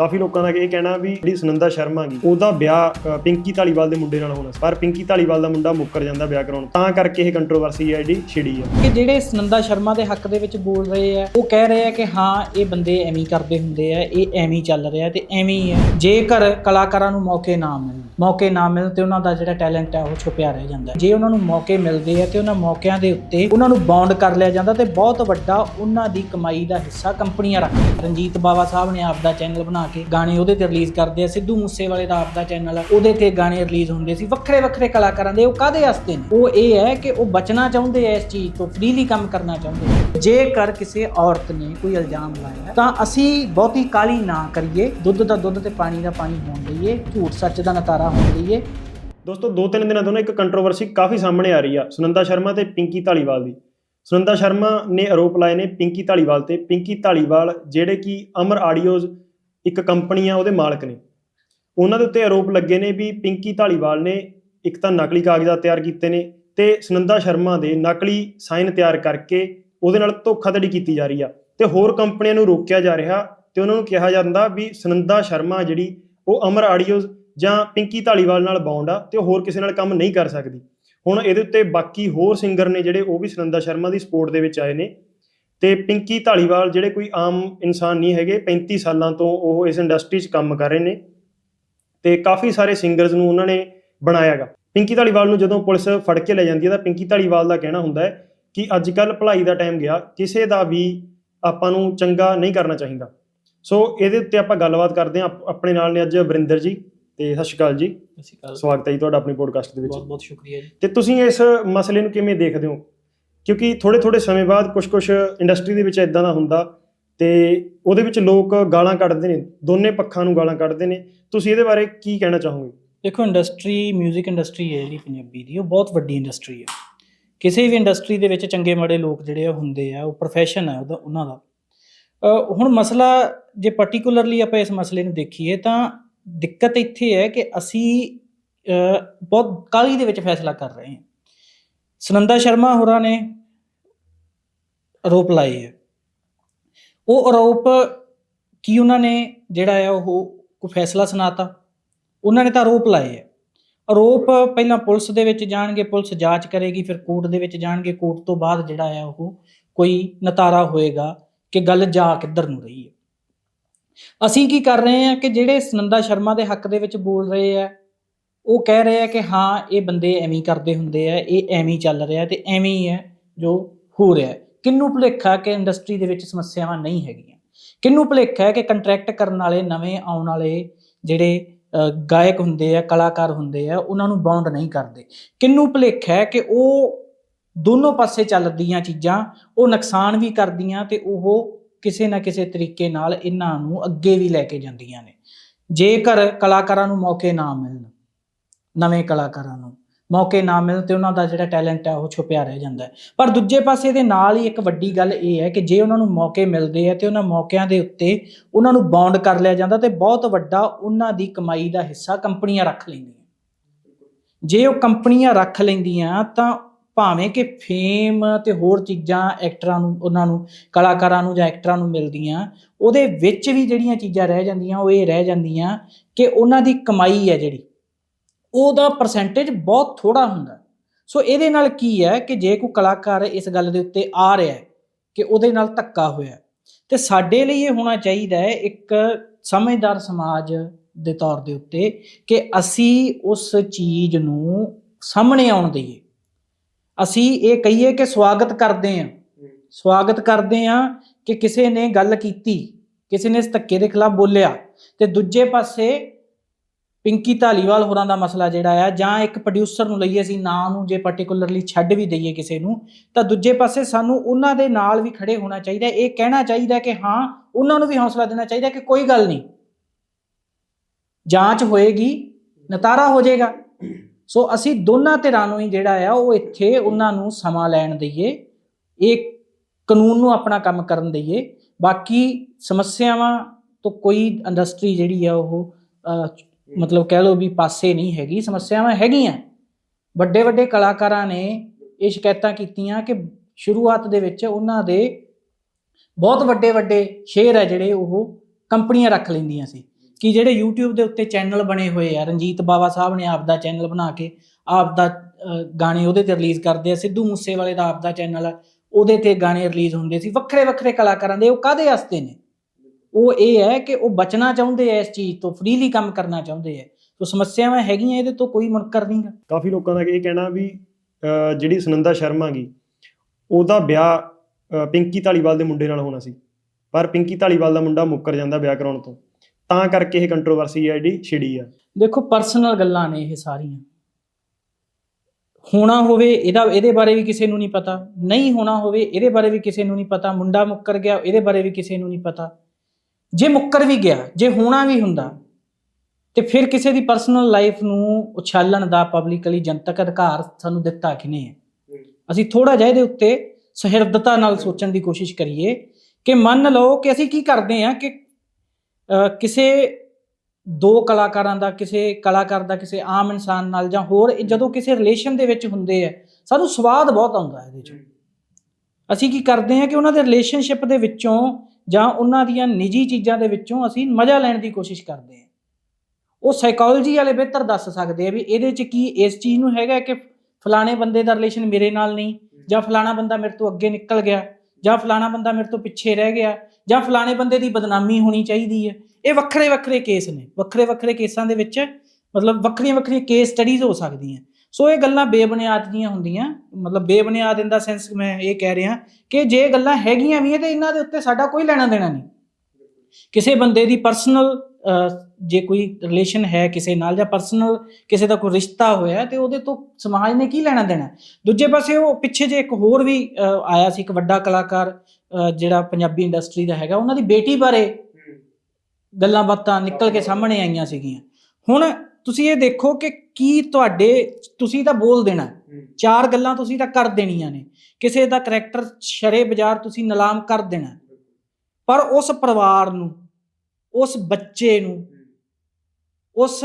ਕਾਫੀ ਲੋਕਾਂ ਦਾ ਇਹ ਕਹਿਣਾ ਵੀ ਜਿਹੜੀ ਸੁਨੰਦਾ ਸ਼ਰਮਾ ਗਈ ਉਹਦਾ ਵਿਆਹ ਪਿੰਕੀ ਧਾਲੀਵਾਲ ਦੇ ਮੁੰਡੇ ਨਾਲ ਹੋਣਾ ਸੀ। ਪਰ ਪਿੰਕੀ ਧਾਲੀਵਾਲ ਦਾ ਮੁੰਡਾ ਮੁੱਕਰ ਜਾਂਦਾ ਵਿਆਹ ਕਰਾਉਣ। ਤਾਂ ਕਰਕੇ ਇਹ ਕੰਟਰੋਵਰਸੀ ਹੈ ਜਿਹੜੀ ਛਿੜੀ ਆ। ਕਿ ਜਿਹੜੇ ਸੁਨੰਦਾ ਸ਼ਰਮਾ ਦੇ ਹੱਕ ਦੇ ਵਿੱਚ ਬੋਲ ਰਹੇ ਆ, ਉਹ ਕਹਿ ਰਹੇ ਆ ਕਿ ਹਾਂ, ਇਹ ਬੰਦੇ ਐਵੇਂ ਕਰਦੇ ਹੁੰਦੇ ਆ, ਇਹ ਐਵੇਂ ਚੱਲ ਰਿਹਾ ਤੇ ਐਵੇਂ ਹੀ ਹੈ ਜੇਕਰ ਕਲਾਕਾਰਾਂ ਨੂੰ ਮੌਕੇ ਨਾ ਮਿਲਣ, ਮੌਕੇ ਨਾ ਮਿਲਣ ਤੇ ਉਹਨਾਂ ਦਾ ਜਿਹੜਾ ਟੈਲੈਂਟ ਹੈ ਉਹ ਛੁਪਿਆ ਰਹਿ ਜਾਂਦਾ। ਜੇ ਉਹਨਾਂ ਨੂੰ ਮੌਕੇ ਮਿਲਦੇ ਆ ਤੇ ਉਹਨਾਂ ਮੌਕਿਆਂ ਦੇ ਉੱਤੇ ਉਹਨਾਂ ਨੂੰ ਬੌਂਡ ਕਰ ਲਿਆ ਜਾਂਦਾ ਤੇ ਬਹੁਤ ਵੱਡਾ ਉਹਨਾਂ ਦੀ ਕਮਾਈ ਦਾ ਹਿੱਸਾ ਕੰਪਨੀਆਂ ਰੱਖਦੀਆਂ ਰਣਜੀਤ ਬਾਵਾ ਸਾਹਿਬ ਨੇ ਆਪਦਾ ਚੈਨਲ ਬਣਾ ਕੇ ਗਾਣੇ ਉਹਦੇ ਤੇ ਰਿਲੀਜ਼ ਕਰਦੇ ਆ, ਸਿੱਧੂ ਮੂਸੇਵਾਲੇ ਦਾ ਆਪਦਾ ਚੈਨਲ ਆ, ਉਹਦੇ ਤੇ ਗਾਣੇ ਰਿਲੀਜ਼ ਹੁੰਦੇ ਸੀ, ਵੱਖਰੇ ਵੱਖਰੇ ਕਲਾਕਾਰਾਂ ਦੇ, ਉਹ ਕਾਦੇ ਵਾਸਤੇ ਨੇ? ਉਹ ਇਹ ਹੈ ਕਿ ਉਹ ਬਚਣਾ ਚਾਹੁੰਦੇ ਆ ਇਸ ਚੀਜ਼ ਤੋਂ ਫ੍ਰੀਲੀ ਕੰਮ ਕਰਨਾ ਚਾਹੁੰਦੇ ਜੇਕਰ ਕਿਸੇ ਔਰਤ ਨੇ ਕੋਈ ਇਲਜ਼ਾਮ ਲਾਇਆ ਤਾਂ ਅਸੀਂ ਬਹੁਤੀ ਕਾਲੀ ਨਾ ਕਰੀਏ, ਦੁੱਧ ਦਾ ਦੁੱਧ ਤੇ ਪਾਣੀ ਦਾ ਪਾਣੀ ਹੋਣ ਦਈਏ, ਝੂਠ ਸੱਚ ਦਾ ਨਤਾਰਾ ਹੋਣ ਦਈਏ। ਦੋਸਤੋ ਦੋ ਤਿੰਨ ਦਿਨਾਂ ਤੋਂ ਨਾ ਇੱਕ ਕੰਟਰੋਵਰਸੀ ਕਾਫੀ ਸਾਹਮਣੇ ਆ ਰਹੀ ਆ, ਸੁਨੰਦਾ ਸ਼ਰਮਾ ਤੇ ਪਿੰਕੀ ਧਾਲੀਵਾਲ ਦੀ। ਸੁਨੰਦਾ ਸ਼ਰਮਾ ਨੇ ਆਰੋਪ ਲਾਏ ਨੇ ਪਿੰਕੀ ਧਾਲੀਵਾਲ ਤੇ, ਪਿੰਕੀ ਧਾਲੀਵਾਲ ਜਿਹੜੇ ਕਿ ਅਮਰ ਆਡੀਓਜ਼ ਇੱਕ ਕੰਪਨੀ ਆ, ਉਹਦੇ ਮਾਲਕ ਨੇ। ਉਹਨਾਂ ਦੇ ਉੱਤੇ ਆਰੋਪ ਲੱਗੇ ਨੇ ਵੀ ਪਿੰਕੀ ਧਾਲੀਵਾਲ ਨੇ ਇੱਕ ਤਾਂ ਨਕਲੀ ਕਾਗਜ਼ਾਤ ਤਿਆਰ ਕੀਤੇ ਨੇ ਤੇ ਸੁਨੰਦਾ ਸ਼ਰਮਾ ਦੇ ਨਕਲੀ ਸਾਈਨ ਤਿਆਰ ਕਰਕੇ ਉਹਦੇ ਨਾਲ ਧੋਖਾਧੜੀ ਕੀਤੀ ਜਾ ਰਹੀ ਆ। ਤੇ ਹੋਰ ਕੰਪਨੀਆਂ ਨੂੰ ਰੋਕਿਆ ਜਾ ਰਿਹਾ ਤੇ ਉਹਨਾਂ ਨੂੰ ਕਿਹਾ ਜਾਂਦਾ ਵੀ ਸੁਨੰਦਾ ਸ਼ਰਮਾ ਜਿਹੜੀ ਉਹ ਅਮਰ ਆਡੀਓਜ਼ ਜਾਂ ਪਿੰਕੀ ਧਾਲੀਵਾਲ ਨਾਲ ਬੌਂਡ ਆ ਤੇ ਉਹ ਹੋਰ ਕਿਸੇ ਨਾਲ ਕੰਮ ਨਹੀਂ ਕਰ ਸਕਦੀ। ਹੁਣ ਇਹਦੇ ਉੱਤੇ ਬਾਕੀ ਹੋਰ ਸਿੰਗਰ ਨੇ ਜਿਹੜੇ ਉਹ ਵੀ ਸੁਨੰਦਾ ਸ਼ਰਮਾ ਦੀ ਸਪੋਰਟ ਦੇ ਵਿੱਚ ਆਏ ਨੇ। ਤੇ ਪਿੰਕੀ ਧਾਲੀਵਾਲ ਜਿਹੜੇ ਕੋਈ ਆਮ ਇਨਸਾਨ ਨਹੀਂ ਹੈਗੇ 35 ਸਾਲਾਂ ਤੋਂ ਉਹ ਇਸ ਇੰਡਸਟਰੀ 'ਚ ਕੰਮ ਕਰ ਰਹੇ ਨੇ ਤੇ ਕਾਫੀ ਸਾਰੇ ਸਿੰਗਰਸ ਨੂੰ ਉਹਨਾਂ ਨੇ ਬਣਾਇਆਗਾ ਪਿੰਕੀ ਧਾਲੀਵਾਲ ਨੂੰ ਜਦੋਂ ਪੁਲਿਸ ਫੜ ਕੇ ਲੈ ਜਾਂਦੀ ਹੈ ਤਾਂ ਪਿੰਕੀ ਧਾਲੀਵਾਲ ਦਾ ਕਹਿਣਾ ਹੁੰਦਾ ਹੈ ਕਿ ਅੱਜ ਕੱਲ ਭਲਾਈ ਦਾ ਟਾਈਮ ਗਿਆ ਕਿਸੇ ਦਾ ਵੀ ਆਪਾਂ ਨੂੰ ਚੰਗਾ ਨਹੀਂ ਕਰਨਾ ਚਾਹੀਦਾ। ਸੋ ਇਹਦੇ ਉੱਤੇ ਆਪਾਂ ਗੱਲਬਾਤ ਕਰਦੇ ਹਾਂ ਆਪ- ਆਪਣੇ ਨਾਲ ਨੇ ਅੱਜ ਵਰਿੰਦਰ ਜੀ ਤੇ ਸਤਿ ਸ਼੍ਰੀ ਅਕਾਲ ਜੀ। ਅਸੀਂ ਕੱਲ ਸਵਾਗਤ ਹੈ ਜੀ ਤੁਹਾਡਾ ਆਪਣੀ ਪੋਡਕਾਸਟ ਦੇ ਵਿੱਚ। ਬਹੁਤ ਬਹੁਤ ਸ਼ੁਕਰੀਆ ਜੀ। ਤੇ ਤੁਸੀਂ ਇਸ ਮਸਲੇ ਨੂੰ ਕਿਵੇਂ ਦੇਖਦੇ ਹੋ? ਕਿਉਂਕਿ ਥੋੜੇ ਥੋੜੇ ਸਮੇਂ ਬਾਅਦ ਕੁਝ ਕੁਝ ਇੰਡਸਟਰੀ ਦੇ ਵਿੱਚ ਇਦਾਂ ਦਾ ਹੁੰਦਾ ਤੇ ਉਹਦੇ ਵਿੱਚ ਲੋਕ ਗਾਲਾਂ ਕੱਢਦੇ ਨੇ, ਦੋਨੇ ਪੱਖਾਂ ਨੂੰ ਗਾਲਾਂ ਕੱਢਦੇ ਨੇ। ਤੁਸੀਂ ਇਹਦੇ ਬਾਰੇ ਕੀ ਕਹਿਣਾ ਚਾਹੋਗੇ? ਦੇਖੋ ਇੰਡਸਟਰੀ 뮤직 ਇੰਡਸਟਰੀ ਹੈ ਜਿਹੜੀ ਪੰਜਾਬੀ ਦੀ, ਉਹ ਬਹੁਤ ਵੱਡੀ ਇੰਡਸਟਰੀ ਹੈ। ਕਿਸੇ ਵੀ ਇੰਡਸਟਰੀ ਦੇ ਵਿੱਚ ਚੰਗੇ ਮਾੜੇ ਲੋਕ ਜਿਹੜੇ ਆ, ਹੁੰਦੇ ਆ, ਉਹ profession ਹੈ ਉਹਦਾ, ਉਹਨਾਂ ਦਾ। ਹੁਣ ਮਸਲਾ, ਜੇ ਪਾਰਟਿਕੂਲਰਲੀ ਆਪਾਂ ਇਸ ਮਸਲੇ ਨੂੰ ਦੇਖੀਏ, ਤਾਂ ਦਿੱਕਤ ਇੱਥੇ ਹੈ ਕਿ ਅਸੀਂ ਬਹੁਤ ਕਾਲੀ ਦੇ ਵਿੱਚ ਫੈਸਲਾ ਕਰ ਰਹੇ ਹਾਂ। ਸੁਨੰਦਾ ਸ਼ਰਮਾ ਹੋਰਾਂ ਨੇ ਆਰੋਪ ਲਾਏ ਹੈ ਉਹ ਆਰੋਪ ਕੀ ਉਹਨਾਂ ਨੇ ਜਿਹੜਾ ਆ ਉਹ ਕੋਈ ਫੈਸਲਾ ਸੁਣਾਤਾ? ਉਹਨਾਂ ਨੇ ਤਾਂ ਆਰੋਪ ਲਾਏ ਹੈ ਆਰੋਪ ਪਹਿਲਾਂ ਪੁਲਿਸ ਦੇ ਵਿੱਚ ਜਾਣਗੇ, ਪੁਲਿਸ ਜਾਂਚ ਕਰੇਗੀ, ਫਿਰ ਕੋਰਟ ਦੇ ਵਿੱਚ ਜਾਣਗੇ। ਕੋਰਟ ਤੋਂ ਬਾਅਦ ਜਿਹੜਾ ਆ ਉਹ ਕੋਈ ਨਤਾਰਾ ਹੋਏਗਾ ਕਿ ਗੱਲ ਜਾ ਕਿੱਧਰ ਨੂੰ ਰਹੀ ਹੈ ਅਸੀਂ ਕੀ ਕਰ ਰਹੇ ਹਾਂ ਕਿ ਜਿਹੜੇ ਸੁਨੰਦਾ ਸ਼ਰਮਾ ਦੇ ਹੱਕ ਦੇ ਵਿੱਚ ਬੋਲ ਰਹੇ ਆ ਉਹ ਕਹਿ ਰਹੇ ਆ ਕਿ ਹਾਂ, ਇਹ ਬੰਦੇ ਐਵੇਂ ਕਰਦੇ ਹੁੰਦੇ ਆ, ਇਹ ਐਵੇਂ ਚੱਲ ਰਿਹਾ, ਤੇ ਐਵੇਂ ਹੀ ਹੈ ਜੋ ਹੋ ਰਿਹਾ ਹੈ। ਕਿਹਨੂੰ ਭੁਲੇਖਾ ਕਿ ਇੰਡਸਟਰੀ ਦੇ ਵਿੱਚ ਸਮੱਸਿਆਵਾਂ ਨਹੀਂ ਹੈਗੀਆਂ? ਕਿਹਨੂੰ ਭੁਲੇਖਾ ਹੈ ਕਿ ਕੰਟਰੈਕਟ ਕਰਨ ਵਾਲੇ, ਨਵੇਂ ਆਉਣ ਵਾਲੇ ਜਿਹੜੇ ਗਾਇਕ ਹੁੰਦੇ ਆ, ਕਲਾਕਾਰ ਹੁੰਦੇ ਆ, ਉਹਨਾਂ ਨੂੰ ਬਾਉਂਡ ਨਹੀਂ ਕਰਦੇ। ਕਿਹਨੂੰ ਭੁਲੇਖਾ ਹੈ ਕਿ ਉਹ ਦੋਨੋਂ ਪਾਸੇ ਚੱਲਦੀਆਂ ਚੀਜ਼ਾਂ, ਉਹ ਨੁਕਸਾਨ ਵੀ ਕਰਦੀਆਂ ਤੇ ਉਹ ਕਿਸੇ ਨਾ ਕਿਸੇ ਤਰੀਕੇ ਨਾਲ ਇਹਨਾਂ ਨੂੰ ਅੱਗੇ ਵੀ ਲੈ ਕੇ ਜਾਂਦੀਆਂ ਨੇ। ਜੇਕਰ ਕਲਾਕਾਰਾਂ ਨੂੰ ਮੌਕੇ ਨਾ ਮਿਲਣ ਨਵੇਂ ਕਲਾਕਾਰਾਂ ਨੂੰ। ਮੌਕੇ ਨਾ ਮਿਲਣ ਤੇ ਉਹਨਾਂ ਦਾ ਜਿਹੜਾ ਟੈਲੈਂਟ ਹੈ ਉਹ ਛੁਪਿਆ ਰਹਿ ਜਾਂਦਾ ਹੈ। ਪਰ ਦੂਜੇ ਪਾਸੇ ਦੇ ਨਾਲ ਹੀ ਇੱਕ ਵੱਡੀ ਗੱਲ ਇਹ ਹੈ ਕਿ ਜੇ ਉਹਨਾਂ ਨੂੰ ਮੌਕੇ ਮਿਲਦੇ ਆ ਤੇ ਉਹਨਾਂ ਮੌਕਿਆਂ ਦੇ ਉੱਤੇ ਉਹਨਾਂ ਨੂੰ ਬੌਂਡ ਕਰ ਲਿਆ ਜਾਂਦਾ ਤੇ ਬਹੁਤ ਵੱਡਾ ਉਹਨਾਂ ਦੀ ਕਮਾਈ ਦਾ ਹਿੱਸਾ ਕੰਪਨੀਆਂ ਰੱਖ ਲੈਂਦੀਆਂ। ਜੇ ਉਹ ਕੰਪਨੀਆਂ ਰੱਖ ਲੈਂਦੀਆਂ ਤਾਂ ਭਾਵੇਂ ਕਿ ਫੇਮ ਤੇ ਹੋਰ ਚੀਜ਼ਾਂ ਐਕਟਰਾਂ ਨੂੰ, ਉਹਨਾਂ ਨੂੰ, ਕਲਾਕਾਰਾਂ ਨੂੰ ਜਾਂ ਐਕਟਰਾਂ ਨੂੰ ਮਿਲਦੀਆਂ, ਉਹਦੇ ਵਿੱਚ ਵੀ ਜਿਹੜੀਆਂ ਚੀਜ਼ਾਂ ਰਹਿ ਜਾਂਦੀਆਂ, ਉਹ ਇਹ ਰਹਿ ਜਾਂਦੀਆਂ ਕਿ ਉਹਨਾਂ ਦੀ ਕਮਾਈ ਹੈ ਜਿਹੜੀ। ਉਹਦਾ ਪਰਸੈਂਟੇਜ ਬਹੁਤ ਥੋੜਾ ਹੁੰਦਾ। ਸੋ ਇਹਦੇ ਨਾਲ ਕੀ ਹੈ ਕਿ ਜੇ ਕੋਈ ਕਲਾਕਾਰ ਇਸ ਗੱਲ ਦੇ ਉੱਤੇ ਆ ਰਿਹਾ ਹੈ ਕਿ ਉਹਦੇ ਨਾਲ ਧੱਕਾ ਹੋਇਆ ਹੈ, ਤੇ ਸਾਡੇ ਲਈ ਇਹ ਹੋਣਾ ਚਾਹੀਦਾ ਹੈ ਇੱਕ ਸਮਝਦਾਰ ਸਮਾਜ ਦੇ ਤੌਰ ਦੇ ਉੱਤੇ ਕਿ ਅਸੀਂ ਉਸ ਚੀਜ਼ ਨੂੰ ਸਾਹਮਣੇ ਆਉਣ ਦਈਏ। ਅਸੀਂ ਇਹ ਕਹੀਏ ਕਿ ਸਵਾਗਤ ਕਰਦੇ ਹਾਂ। ਸਵਾਗਤ ਕਰਦੇ ਹਾਂ ਕਿ ਕਿਸੇ ਨੇ ਗੱਲ ਕੀਤੀ ਕਿਸੇ ਨੇ ਇਸ ਧੱਕੇ ਦੇ ਖਿਲਾਫ ਬੋਲਿਆ ਤੇ ਦੂਜੇ ਪਾਸੇ ਪਿੰਕੀ ਧਾਲੀਵਾਲ ਹੋਰਾਂ ਦਾ ਮਸਲਾ ਜਿਹੜਾ ਆ ਜਾਂ ਇੱਕ ਪ੍ਰੋਡਿਊਸਰ ਨੂੰ ਲਈਏ ਅਸੀਂ ਨਾਂ ਨੂੰ ਜੇ ਪਾਰਟਿਕੂਲਰਲੀ ਛੱਡ ਵੀ ਦਈਏ ਕਿਸੇ ਨੂੰ ਤਾਂ ਦੂਜੇ ਪਾਸੇ ਸਾਨੂੰ ਉਹਨਾਂ ਦੇ ਨਾਲ ਵੀ ਖੜੇ ਹੋਣਾ ਚਾਹੀਦਾ ਇਹ ਕਹਿਣਾ ਚਾਹੀਦਾ ਕਿ ਹਾਂ ਉਹਨਾਂ ਨੂੰ ਵੀ ਹੌਸਲਾ ਦੇਣਾ ਚਾਹੀਦਾ ਕਿ ਕੋਈ ਗੱਲ ਨਹੀਂ। ਜਾਂਚ ਹੋਏਗੀ ਨਤਾਰਾ ਹੋ ਜਾਏਗਾ। ਸੋ ਅਸੀਂ ਦੋਨਾਂ ਧਿਰਾਂ ਨੂੰ ਹੀ ਜਿਹੜਾ ਆ ਉਹ ਇੱਥੇ ਉਹਨਾਂ ਨੂੰ ਸਮਾਂ ਲੈਣ ਦਈਏ। ਇਹ ਕਾਨੂੰਨ ਨੂੰ ਆਪਣਾ ਕੰਮ ਕਰਨ ਦਈਏ। ਬਾਕੀ ਸਮੱਸਿਆਵਾਂ ਤੋਂ ਕੋਈ ਇੰਡਸਟਰੀ ਜਿਹੜੀ ਆ ਉਹ ਅਹ, ਮਤਲਬ ਕਹਿ ਲਓ ਵੀ ਪਾਸੇ ਨਹੀਂ ਹੈਗੀ, ਸਮੱਸਿਆਵਾਂ ਹੈਗੀਆਂ। ਵੱਡੇ ਵੱਡੇ ਕਲਾਕਾਰਾਂ ਨੇ ਇਹ ਸ਼ਿਕਾਇਤਾਂ ਕੀਤੀਆਂ ਕਿ ਸ਼ੁਰੂਆਤ ਦੇ ਵਿੱਚ ਉਹਨਾਂ ਦੇ ਬਹੁਤ ਵੱਡੇ ਵੱਡੇ ਸ਼ੇਅਰ ਹੈ ਜਿਹੜੇ ਉਹ ਕੰਪਨੀਆਂ ਰੱਖ ਲੈਂਦੀਆਂ ਸੀ। ਕਿ ਜਿਹੜੇ YouTube ਦੇ ਉੱਤੇ ਚੈਨਲ ਬਣੇ ਹੋਏ ਆ, ਰਣਜੀਤ ਬਾਵਾ ਸਾਹਿਬ ਨੇ ਆਪ ਦਾ ਚੈਨਲ ਬਣਾ ਕੇ ਆਪ ਦਾ ਗਾਣੇ ਉਹਦੇ ਤੇ ਰਿਲੀਜ਼ ਕਰਦੇ ਆ, ਸਿੱਧੂ ਮੂਸੇਵਾਲੇ ਦਾ ਆਪ ਦਾ ਚੈਨਲ ਉਹਦੇ ਤੇ ਗਾਣੇ ਰਿਲੀਜ਼ ਹੁੰਦੇ ਸੀ। ਵੱਖਰੇ ਵੱਖਰੇ ਕਲਾਕਾਰਾਂ ਦੇ, ਉਹ ਕਾਦੇ ਵਾਸਤੇ ਨੇ? ਉਹ ਇਹ ਹੈ ਕਿ ਉਹ ਬਚਣਾ ਚਾਹੁੰਦੇ ਆ ਇਸ ਚੀਜ਼ ਤੋਂ ਫ੍ਰੀਲੀ ਕੰਮ ਕਰਨਾ ਚਾਹੁੰਦੇ ਆ। ਸੋ ਸਮੱਸਿਆਵਾਂ ਹੈਗੀਆਂ ਇਹਦੇ ਤੋਂ ਕੋਈ ਮੁਨਕਰ ਨਹੀਂਗਾ ਕਾਫੀ ਲੋਕਾਂ ਦਾ ਇਹ ਕਹਿਣਾ ਵੀ ਜਿਹੜੀ ਸੁਨੰਦਾ ਸ਼ਰਮਾ ਗੀ ਉਹਦਾ ਵਿਆਹ ਪਿੰਕੀ ਧਾਲੀਵਾਲ ਦੇ ਮੁੰਡੇ ਨਾਲ ਹੋਣਾ ਸੀ। ਪਰ ਪਿੰਕੀ ਧਾਲੀਵਾਲ ਦਾ ਮੁੰਡਾ ਮੁੱਕਰ ਜਾਂਦਾ ਵਿਆਹ ਕਰਾਉਣ ਤੋਂ। ਤਾਂ ਕਰਕੇ ਇਹ ਕੰਟਰੋਵਰਸੀ ਹੈ ਜਿਹੜੀ ਛਿੜੀ ਆ। ਦੇਖੋ ਪਰਸਨਲ ਗੱਲਾਂ ਨੇ ਇਹ ਸਾਰੀਆਂ। ਹੋਣਾ ਹੋਵੇ ਇਹਦਾ ਇਹਦੇ ਬਾਰੇ ਵੀ ਕਿਸੇ ਨੂੰ ਨਹੀਂ ਪਤਾ। ਨਹੀਂ ਹੋਣਾ ਹੋਵੇ ਇਹਦੇ ਬਾਰੇ ਵੀ ਕਿਸੇ ਨੂੰ ਨਹੀਂ ਪਤਾ। ਮੁੰਡਾ ਮੁੱਕਰ ਗਿਆ ਇਹਦੇ ਬਾਰੇ ਵੀ ਕਿਸੇ ਨੂੰ ਨਹੀਂ ਪਤਾ। ਜੇ ਮੁੱਕਰ ਵੀ ਗਿਆ, ਜੇ ਹੋਣਾ ਵੀ ਹੁੰਦਾ, ਤੇ ਫਿਰ ਕਿਸੇ ਦੀ ਪਰਸਨਲ ਲਾਈਫ ਨੂੰ ਉਛਾਲਣ ਦਾ ਪਬਲਿਕਲੀ ਜਨਤਕ ਅਧਿਕਾਰ ਸਾਨੂੰ ਦਿੱਤਾ ਕਿਨੇ ਹੈ? ਅਸੀਂ ਥੋੜਾ ਜਿਹਾ ਇਹਦੇ ਉੱਤੇ ਸਹਿਰਦਤਾ ਨਾਲ ਸੋਚਣ ਦੀ ਕੋਸ਼ਿਸ਼ ਕਰੀਏ ਕਿ ਮੰਨ ਲਓ ਕਿ ਅਸੀਂ ਕੀ ਕਰਦੇ ਹਾਂ ਕਿ ਕਿਸੇ ਦੋ ਕਲਾਕਾਰਾਂ ਦਾ, ਕਿਸੇ ਕਲਾਕਾਰ ਦਾ, ਕਿਸੇ ਆਮ ਇਨਸਾਨ ਨਾਲ ਜਾਂ ਹੋਰ ਜਦੋਂ ਕਿਸੇ ਰਿਲੇਸ਼ਨ ਦੇ ਵਿੱਚ ਹੁੰਦੇ ਆ ਸਾਨੂੰ ਸਵਾਦ ਬਹੁਤ ਆਉਂਦਾ ਇਹਦੇ ਚ। ਅਸੀਂ ਕੀ ਕਰਦੇ ਹਾਂ ਕਿ ਉਹਨਾਂ ਦੇ ਰਿਲੇਸ਼ਨਸ਼ਿਪ ਦੇ ਵਿੱਚੋਂ ਜਾਂ ਉਹਨਾਂ ਦੀਆਂ ਨਿੱਜੀ ਚੀਜ਼ਾਂ ਦੇ ਵਿੱਚੋਂ ਅਸੀਂ ਮਜ਼ਾ ਲੈਣ ਦੀ ਕੋਸ਼ਿਸ਼ ਕਰਦੇ ਹਾਂ। ਉਹ ਸਾਈਕੋਲੋਜੀ ਵਾਲੇ ਬਿਹਤਰ ਦੱਸ ਸਕਦੇ ਆ ਵੀ ਇਹਦੇ ਚ ਕੀ ਇਸ ਚੀਜ਼ ਨੂੰ ਹੈਗਾ ਕਿ ਫਲਾਣੇ ਬੰਦੇ ਦਾ ਰਿਲੇਸ਼ਨ ਮੇਰੇ ਨਾਲ ਨਹੀਂ, ਜਾਂ ਫਲਾਣਾ ਬੰਦਾ ਮੇਰੇ ਤੋਂ ਅੱਗੇ ਨਿਕਲ ਗਿਆ, ਜਾਂ ਫਲਾਣਾ ਬੰਦਾ ਮੇਰੇ ਤੋਂ ਪਿੱਛੇ ਰਹਿ ਗਿਆ, ਜਾਂ ਫਲਾਣੇ ਬੰਦੇ ਦੀ ਬਦਨਾਮੀ ਹੋਣੀ ਚਾਹੀਦੀ ਹੈ। ਇਹ ਵੱਖਰੇ ਵੱਖਰੇ ਕੇਸ ਨੇ। ਵੱਖਰੇ ਵੱਖਰੇ ਕੇਸਾਂ ਦੇ ਵਿੱਚ ਮਤਲਬ ਵੱਖਰੀਆਂ ਵੱਖਰੀਆਂ ਕੇਸ ਸਟੱਡੀਜ਼ ਹੋ ਸਕਦੀਆਂ। ਸੋ ਇਹ ਗੱਲਾਂ ਬੇਬੁਨਿਆਦ ਦੀਆਂ ਹੁੰਦੀਆਂ। ਮਤਲਬ ਬੇਬੁਨਿਆਦ ਇਨ ਦਾ ਸੈਂਸ ਮੈਂ ਇਹ ਕਹਿ ਰਿਹਾ ਕਿ ਜੇ ਗੱਲਾਂ ਹੈਗੀਆਂ ਵੀ ਹੈ ਤੇ ਇਹਨਾਂ ਦੇ ਉੱਤੇ ਸਾਡਾ ਕੋਈ ਲੈਣਾ ਦੇਣਾ ਨਹੀਂ। ਕਿਸੇ ਬੰਦੇ ਦੀ ਪਰਸਨਲ ਜੇ ਕੋਈ ਰਿਲੇਸ਼ਨ ਹੈ ਕਿਸੇ ਨਾਲ ਜਾਂ ਪਰਸਨਲ ਕਿਸੇ ਦਾ ਕੋਈ ਰਿਸ਼ਤਾ ਹੋਇਆ ਤੇ ਉਹਦੇ ਤੋਂ ਸਮਾਜ ਨੇ ਕੀ ਲੈਣਾ ਦੇਣਾ। ਦੂਜੇ ਪਾਸੇ ਉਹ ਪਿੱਛੇ ਜੇ ਇੱਕ ਹੋਰ ਵੀ ਆਇਆ ਸੀ ਇੱਕ ਵੱਡਾ ਕਲਾਕਾਰ ਜਿਹੜਾ ਪੰਜਾਬੀ ਇੰਡਸਟਰੀ ਦਾ ਹੈਗਾ ਉਹਨਾਂ ਦੀ ਬੇਟੀ ਬਾਰੇ ਗੱਲਾਂ ਬਾਤਾਂ ਨਿਕਲ ਕੇ ਸਾਹਮਣੇ ਆਈਆਂ ਸੀਗੀਆਂ। ਹੁਣ ਤੁਸੀਂ ਇਹ ਦੇਖੋ ਕਿ ਕੀ ਤੁਹਾਡੇ ਤੁਸੀਂ ਤਾਂ ਬੋਲ ਦੇਣਾ। ਚਾਰ ਗੱਲਾਂ ਤੁਸੀਂ ਤਾਂ ਕਰ ਦੇਣੀਆਂ ਨੇ। ਕਿਸੇ ਦਾ ਕਰੈਕਟਰ ਸ਼ਰੇ ਬਾਜ਼ਾਰ ਤੁਸੀਂ ਨਿਲਾਮ ਕਰ ਦੇਣਾ। ਪਰ ਉਸ ਪਰਿਵਾਰ ਨੂੰ ਉਸ ਬੱਚੇ ਨੂੰ ਉਸ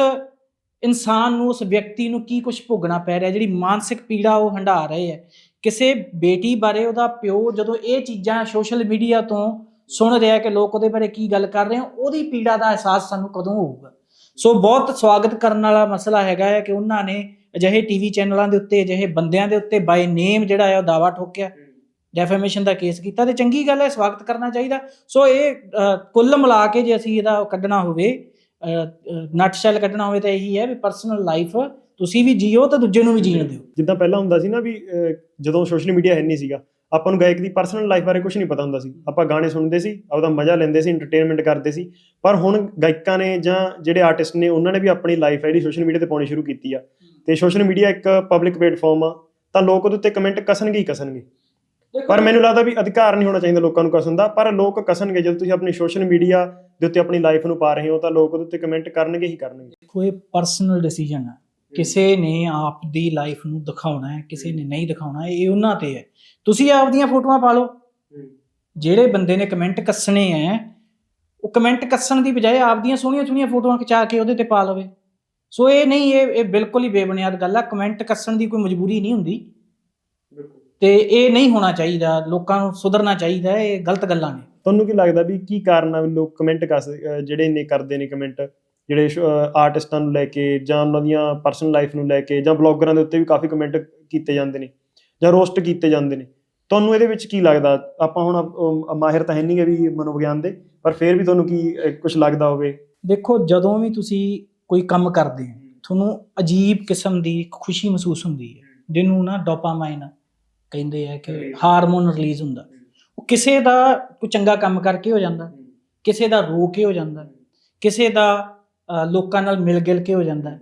ਇਨਸਾਨ ਨੂੰ ਉਸ ਵਿਅਕਤੀ ਨੂੰ ਕੀ ਕੁਝ ਭੋਗਣਾ ਪੈ ਰਿਹਾ ਜਿਹੜੀ ਮਾਨਸਿਕ ਪੀੜਾ ਉਹ ਹੰਢਾ ਰਹੇ ਹੈ। ਕਿਸੇ ਬੇਟੀ ਬਾਰੇ ਉਹਦਾ ਪਿਓ ਜਦੋਂ ਇਹ ਚੀਜ਼ਾਂ ਸੋਸ਼ਲ ਮੀਡੀਆ ਤੋਂ ਸੁਣ ਰਿਹਾ ਕਿ ਲੋਕ ਉਹਦੇ ਬਾਰੇ ਕੀ ਗੱਲ ਕਰ ਰਹੇ ਆ ਉਹਦੀ ਪੀੜਾ ਦਾ ਅਹਿਸਾਸ ਸਾਨੂੰ ਕਦੋਂ ਹੋਊਗਾ? ਸੋ ਬਹੁਤ ਸਵਾਗਤ ਕਰਨ ਵਾਲਾ ਮਸਲਾ ਹੈਗਾ ਹੈ ਕਿ ਉਹਨਾਂ ਨੇ ਅਜਿਹੇ ਟੀਵੀ ਚੈਨਲਾਂ ਦੇ ਉੱਤੇ, ਅਜਿਹੇ ਬੰਦਿਆਂ ਦੇ ਉੱਤੇ ਬਾਈ ਨੇਮ ਜਿਹੜਾ ਹੈ ਉਹ ਦਾਵਾ ਠੋਕਿਆ ਡੈਫੇਮੇਸ਼ਨ ਦਾ ਕੇਸ ਕੀਤਾ ਤੇ ਚੰਗੀ ਗੱਲ ਹੈ, ਸਵਾਗਤ ਕਰਨਾ ਚਾਹੀਦਾ। ਸੋ ਇਹ ਕੁੱਲ ਮਿਲਾ ਕੇ ਜੇ ਅਸੀਂ ਇਹਦਾ ਕੱਢਣਾ ਹੋਵੇ ਨਟਸ਼ੈਲ ਕੱਢਣਾ ਹੋਵੇ ਤਾਂ ਇਹੀ ਹੈ ਵੀ ਪਰਸਨਲ ਲਾਈਫ ਤੁਸੀਂ ਵੀ ਜੀਓ ਤੇ ਦੂਜੇ ਨੂੰ ਵੀ ਜੀਣ ਦਿਓ। ਜਿੱਦਾਂ ਪਹਿਲਾਂ ਹੁੰਦਾ ਸੀ ਨਾ ਵੀ ਜਦੋਂ ਸੋਸ਼ਲ ਮੀਡੀਆ ਹੈ ਨਹੀਂ ਸੀਗਾ ਆਪਾਂ ਨੂੰ ਗਾਇਕ ਦੀ ਪਰਸਨਲ ਲਾਈਫ ਬਾਰੇ ਕੁਝ ਨਹੀਂ ਪਤਾ ਹੁੰਦਾ ਸੀ। ਆਪਾਂ ਗਾਣੇ ਸੁਣਦੇ ਸੀ ਆਪਦਾ ਮਜ਼ਾ ਲੈਂਦੇ ਸੀ ਐਂਟਰਟੇਨਮੈਂਟ ਕਰਦੇ ਸੀ। ਪਰ ਹੁਣ ਗਾਇਕਾਂ ਨੇ ਜਾਂ ਜਿਹੜੇ ਆਰਟਿਸਟ ਨੇ ਉਹਨਾਂ ਨੇ ਵੀ ਆਪਣੀ ਲਾਈਫ ਹੈ ਜਿਹੜੀ ਸੋਸ਼ਲ ਮੀਡੀਆ ਤੇ ਪਾਉਣੀ ਸ਼ੁਰੂ ਕੀਤੀ ਆ। ਤੇ ਸੋਸ਼ਲ ਮੀਡੀਆ ਇੱਕ ਪਬਲਿਕ ਪਲੇਟਫਾਰਮ ਆ ਤਾਂ ਲੋਕ ਉਹਦੇ ਉੱਤੇ ਕਮੈਂਟ ਕਸਣਗੇ ਹੀ ਕਸਣਗੇ। ਪਰ ਮੈਨੂੰ ਲੱਗਦਾ ਵੀ ਅਧਿਕਾਰ ਨਹੀਂ ਹੋਣਾ ਚਾਹੀਦਾ ਲੋਕਾਂ ਨੂੰ ਕਸਣ ਦਾ ਪਰ ਲੋਕ ਕਸਣਗੇ। ਜਦੋਂ ਤੁਸੀਂ ਆਪਣੀ ਸੋਸ਼ਲ ਮੀਡੀਆ ਦੇ ਉੱਤੇ ਆਪਣੀ ਲਾਈਫ ਨੂੰ ਪਾ ਰਹੇ ਹੋ ਤਾਂ ਲੋਕ ਉਹਦੇ ਉੱਤੇ ਕਮੈਂਟ ਕਰਨਗੇ ਹੀ ਕਰਨਗੇ। ਦੇਖੋ ਇਹ ਪਰਸਨਲ ਡਿਸੀਜਨ ਹੈ ਕਿਸੇ ਨੇ ਆਪ ਦੀ ਲਾਈਫ ਨੂੰ ਦਿਖਾਉਣਾ ਹੈ ਕਿਸੇ ਨੇ ਨਹੀਂ ਦਿਖਾਉਣਾ ਇਹ ਉਹਨਾਂ ਤੇ ਹੈ। ਤੁਸੀਂ ਆਪਦੀਆਂ ਫੋਟੋਆਂ ਪਾ ਲਓ। ਜਿਹੜੇ ਬੰਦੇ ਨੇ ਕਮੈਂਟ ਕੱਸਣੇ ਹੈ ਉਹ ਕਮੈਂਟ ਕੱਸਣ ਦੀ ਬਜਾਏ ਆਪਦੀਆਂ ਸੋਹਣੀਆਂ ਸੋਹਣੀਆਂ ਫੋਟੋਆਂ ਖਿਚਾ ਕੇ ਉਹਦੇ ਤੇ ਪਾ ਲਵੇ। ਸੋ ਇਹ ਨਹੀਂ ਇਹ ਇਹ ਬਿਲਕੁਲ ਹੀ ਬੇਬੁਨਿਆਦ ਗੱਲ ਆ। ਕਮੈਂਟ ਕੱਸਣ ਦੀ ਕੋਈ ਮਜਬੂਰੀ ਨਹੀਂ ਹੁੰਦੀ। ਤੇ ਇਹ ਨਹੀਂ ਹੋਣਾ ਚਾਹੀਦਾ ਲੋਕਾਂ ਨੂੰ ਸੁਧਰਨਾ ਚਾਹੀਦਾ ਹੈ, ਇਹ ਗਲਤ ਗੱਲਾਂ ਨੇ। ਤੁਹਾਨੂੰ ਕੀ ਲੱਗਦਾ ਵੀ ਕੀ ਕਾਰਨ ਆ ਲੋਕ ਕਮੈਂਟ ਕਰ ਜਿਹੜੇ ਨੇ ਕਰਦੇ ਨੇ ਕਮੈਂਟ ਜਿਹੜੇ ਆਰਟਿਸਟਾਂ ਨੂੰ ਲੈ ਕੇ ਜਾਂ ਉਹਨਾਂ ਦੀਆਂ ਪਰਸਨਲ ਲਾਈਫ ਨੂੰ ਲੈ ਕੇ ਜਾਂ ਬਲੌਗਰਾਂ ਦੇ ਉੱਤੇ ਵੀ ਕਾਫੀ ਕਮੈਂਟ ਕੀਤੇ ਜਾਂਦੇ ਨੇ ਜਾਂ ਰੋਸਟ ਕੀਤੇ ਜਾਂਦੇ ਨੇ। ਤੁਹਾਨੂੰ ਇਹਦੇ ਵਿੱਚ ਕੀ ਲੱਗਦਾ? ਆਪਾਂ ਹੁਣ ਮਾਹਿਰ ਤਾਂ ਹੈ ਨਹੀਂ ਗੇ ਵੀ ਮਨੋਵਿਗਿਆਨ ਦੇ ਪਰ ਫਿਰ ਵੀ ਤੁਹਾਨੂੰ ਕੀ ਕੁਝ ਲੱਗਦਾ ਹੋਵੇ? ਦੇਖੋ ਜਦੋਂ ਵੀ ਤੁਸੀਂ ਕੋਈ ਕੰਮ ਕਰਦੇ ਹੋ ਤੁਹਾਨੂੰ ਅਜੀਬ ਕਿਸਮ ਦੀ ਖੁਸ਼ੀ ਮਹਿਸੂਸ ਹੁੰਦੀ ਹੈ ਜਿਹਨੂੰ ਨਾ ਡੋਪਾਮਾਈਨ ਕਹਿੰਦੇ ਆ ਕਿ ਹਾਰਮੋਨ ਰਿਲੀਜ਼ ਹੁੰਦਾ। ਉਹ ਕਿਸੇ ਦਾ ਕੋਈ ਚੰਗਾ ਕੰਮ ਕਰਕੇ ਹੋ ਜਾਂਦਾ ਕਿਸੇ ਦਾ ਰੋ ਕੇ ਹੋ ਜਾਂਦਾ ਕਿਸੇ ਦਾ ਲੋਕਾਂ ਨਾਲ ਮਿਲ ਗਿਲ ਕੇ ਹੋ ਜਾਂਦਾ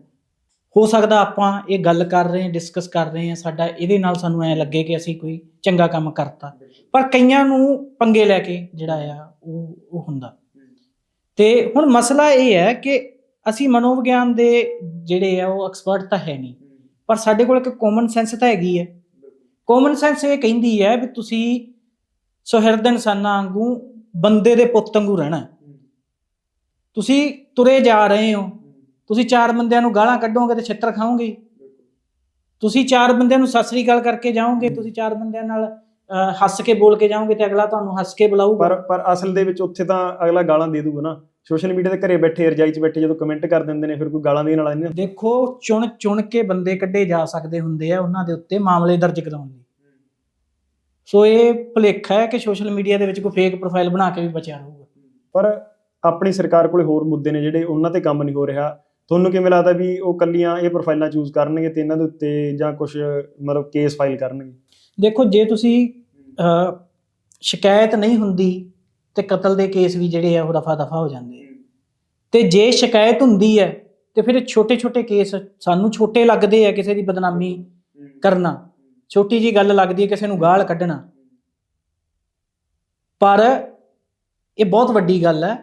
ਹੋ। ਸਕਦਾ ਆਪਾਂ ਇਹ ਗੱਲ ਕਰ ਰਹੇ ਹਾਂ ਡਿਸਕਸ ਕਰ ਰਹੇ ਹਾਂ, ਸਾਡਾ ਇਹਦੇ ਨਾਲ ਸਾਨੂੰ ਐ ਲੱਗੇ ਕਿ ਅਸੀਂ ਕੋਈ ਚੰਗਾ ਕੰਮ ਕਰਤਾ। ਪਰ ਕਈਆਂ ਨੂੰ ਪੰਗੇ ਲੈ ਕੇ ਜਿਹੜਾ ਆ, ਉਹ ਉਹ ਹੁੰਦਾ। ਤੇ ਹੁਣ ਮਸਲਾ ਇਹ ਹੈ ਕਿ ਅਸੀਂ ਮਨੋਵਿਗਿਆਨ ਦੇ ਜਿਹੜੇ ਆ, ਉਹ ਐਕਸਪਰਟ ਤਾਂ ਹੈ ਨਹੀਂ। ਪਰ ਸਾਡੇ ਕੋਲ ਇੱਕ ਕਾਮਨ ਸੈਂਸ ਤਾਂ ਹੈਗੀ ਹੈ। ਕਾਮਨ ਸੈਂਸ ਇਹ ਕਹਿੰਦੀ ਹੈ ਵੀ ਤੁਸੀਂ ਸੁਹਿਰਦ ਇਨਸਾਨਾਂ ਵਾਂਗੂ ਬੰਦੇ ਦੇ ਪੁੱਤ ਵਾਂਗੂ ਰਹਿਣਾ ਤੁਸੀਂ ਤੁਰੇ ਜਾ ਰਹੇ ਹੋ। ਤੁਸੀਂ ਚਾਰ ਬੰਦਿਆਂ ਨੂੰ ਗਾਲਾਂ ਕੱਢੋਗੇ ਤੇ ਛਿੱਤਰ ਖਾਓਗੇ। ਤੁਸੀਂ ਚਾਰ ਬੰਦਿਆਂ ਨੂੰ ਸਤਿ ਸ੍ਰੀ ਅਕਾਲ ਕਰਕੇ ਜਾਓਗੇ। ਤੁਸੀਂ ਚਾਰ ਬੰਦਿਆਂ ਨਾਲ ਹੱਸ ਕੇ ਬੋਲ ਕੇ ਜਾਓਗੇ ਤੇ ਅਗਲਾ ਤੁਹਾਨੂੰ ਹੱਸ ਕੇ ਬੁਲਾਊਗਾ। ਪਰ ਪਰ ਅਸਲ ਦੇ ਵਿੱਚ ਉੱਥੇ ਤਾਂ ਅਗਲਾ ਗਾਲਾਂ ਦੇ ਦੂਗਾ ਨਾ। ਸੋਸ਼ਲ ਮੀਡੀਆ ਤੇ ਘਰੇ ਬੈਠੇ ਰਜਾਈ 'ਚ ਬੈਠੇ ਜਦੋਂ ਕਮੈਂਟ ਕਰ ਦਿੰਦੇ ਨੇ ਫਿਰ ਕੋਈ ਗਾਲਾਂ ਦੇਣ ਵਾਲਾ ਨਹੀਂ ਦੇਖੋ ਚੁਣ ਚੁਣ ਕੇ ਬੰਦੇ ਕੱਢੇ ਜਾ ਸਕਦੇ ਹੁੰਦੇ ਆ ਉਹਨਾਂ ਦੇ ਉੱਤੇ ਮਾਮਲੇ ਦਰਜ ਕਰਾਉਣ ਲਈ। ਸੋ ਇਹ ਭੁਲੇਖਾ ਹੈ ਕਿ ਸੋਸ਼ਲ ਮੀਡੀਆ ਦੇ ਵਿੱਚ ਕੋਈ ਫੇਕ ਪ੍ਰੋਫਾਈਲ ਬਣਾ ਕੇ ਵੀ ਬਚਿਆ ਰਹੂਗਾ। ਪਰ ਆਪਣੀ ਸਰਕਾਰ ਕੋਲੇ ਹੋਰ ਮੁੱਦੇ ਨੇ ਜਿਹੜੇ ਉਹਨਾਂ ਤੇ ਕੰਮ ਨਹੀਂ ਹੋ ਰਿਹਾ। ਤੁਹਾਨੂੰ ਕਿਵੇਂ ਲੱਗਦਾ ਵੀ ਉਹ ਕੱਲੀਆਂ ਇਹ ਪ੍ਰੋਫਾਈਲਾਂ ਚੂਜ਼ ਕਰਨਗੇ ਤੇ ਇਹਨਾਂ ਦੇ ਉੱਤੇ ਜਾਂ ਕੁਝ ਮਤਲਬ ਕੇਸ ਫਾਈਲ ਕਰਨਗੇ? ਦੇਖੋ, ਜੇ ਤੁਸੀਂ ਸ਼ਿਕਾਇਤ ਨਹੀਂ ਹੁੰਦੀ ਤੇ ਕਤਲ ਦੇ ਕੇਸ ਵੀ ਜਿਹੜੇ ਆ ਉਹ ਰਫਾ ਦਫਾ ਹੋ ਜਾਂਦੇ ਆ। ਤੇ ਜੇ ਸ਼ਿਕਾਇਤ ਹੁੰਦੀ ਹੈ ਤੇ ਫਿਰ ਛੋਟੇ ਛੋਟੇ ਕੇਸ ਸਾਨੂੰ ਛੋਟੇ ਲੱਗਦੇ ਆ ਕਿਸੇ ਦੀ ਬਦਨਾਮੀ ਕਰਨਾ। ਛੋਟੀ ਜੀ ਗੱਲ ਲੱਗਦੀ ਹੈ ਕਿਸੇ ਨੂੰ ਗਾਲ ਕੱਢਣਾ। ਪਰ ਇਹ ਬਹੁਤ ਵੱਡੀ ਗੱਲ ਹੈ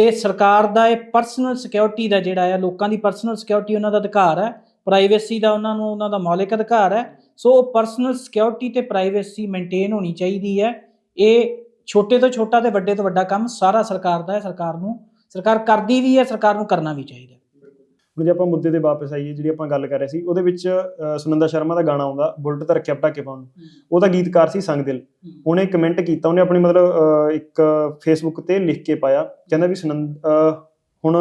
ਤੇ ਸਰਕਾਰ ਦਾ ਇਹ ਪਰਸਨਲ ਸਿਕਿਉਰਿਟੀ ਦਾ ਜਿਹੜਾ ਆ, ਲੋਕਾਂ ਦੀ ਪਰਸਨਲ ਸਿਕਿਉਰਿਟੀ ਉਹਨਾਂ ਦਾ ਅਧਿਕਾਰ ਹੈ ਪ੍ਰਾਈਵੇਸੀ ਦਾ ਉਹਨਾਂ ਨੂੰ, ਉਹਨਾਂ ਦਾ ਮੌਲਿਕ ਅਧਿਕਾਰ ਹੈ, ਸੋ ਪਰਸਨਲ ਸਿਕਿਉਰਿਟੀ ਤੇ ਪ੍ਰਾਈਵੇਸੀ ਮੇਨਟੇਨ ਹੋਣੀ ਚਾਹੀਦੀ ਹੈ। ਇਹ ਛੋਟੇ ਤੋਂ ਛੋਟਾ ਤੇ ਵੱਡੇ ਤੋਂ ਵੱਡਾ ਕੰਮ ਸਾਰਾ ਸਰਕਾਰ ਦਾ ਹੈ, ਸਰਕਾਰ ਨੂੰ, ਸਰਕਾਰ ਕਰਦੀ ਵੀ ਹੈ, ਸਰਕਾਰ ਨੂੰ ਕਰਨਾ ਵੀ ਚਾਹੀਦਾ ਹੁਣ ਜੇ ਆਪਾਂ ਮੁੱਦੇ ਤੇ ਵਾਪਸ ਆਈਏ ਜਿਹੜੀ ਆਪਾਂ ਗੱਲ ਕਰ ਰਹੇ ਸੀ ਉਹਦੇ ਵਿੱਚ ਸੁਨੰਦਾ ਸ਼ਰਮਾ ਦਾ ਗਾਣਾ ਆਉਂਦਾ ਬੁਲਟ ਤੇ ਰੱਖਿਆ ਪਟਾਕੇ ਪਾਉਣ ਨੂੰ। ਉਹਦਾ ਗੀਤਕਾਰ ਸੀ ਸੰਗਦਿਲ ਉਹਨੇ ਕਮੈਂਟ ਕੀਤਾ ਉਹਨੇ ਆਪਣੀ ਮਤਲਬ ਇੱਕ ਫੇਸਬੁੱਕ ਤੇ ਲਿਖ ਕੇ ਪਾਇਆ ਕਹਿੰਦਾ ਵੀ ਸੁਨੰਦ ਹੁਣ